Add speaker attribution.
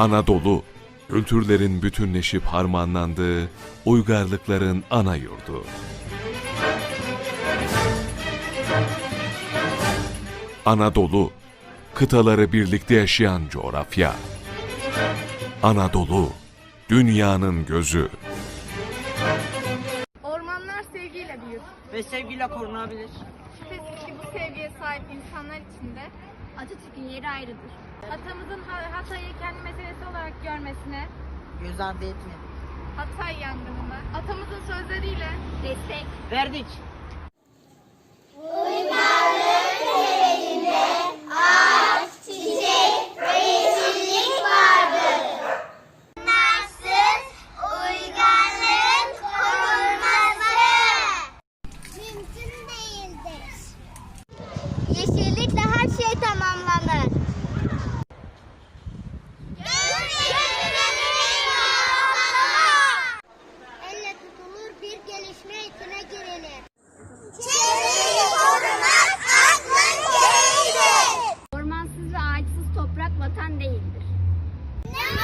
Speaker 1: Anadolu, kültürlerin bütünleşip harmanlandığı uygarlıkların ana yurdu. Anadolu, kıtaları birlikte yaşayan coğrafya. Anadolu, dünyanın gözü.
Speaker 2: Ormanlar sevgiyle büyür.
Speaker 3: ve sevgiyle korunabilir.
Speaker 2: Şüphesiz ki bu sevgiye sahip insanlar içinde
Speaker 4: Atatürk'ün yeri ayrıdır.
Speaker 2: Atamızın Ha- Hatay'ı kendi meselesi olarak görmesine,
Speaker 3: Göz ardı etmeyin.
Speaker 2: Hatay yangınına, atamızın sözleriyle
Speaker 4: destek,
Speaker 3: Verdik.
Speaker 5: eğitime girelim. Çevreyi korumak aklın gereğidir.
Speaker 4: Ormansız ve ağaçsız toprak vatan değildir. Ne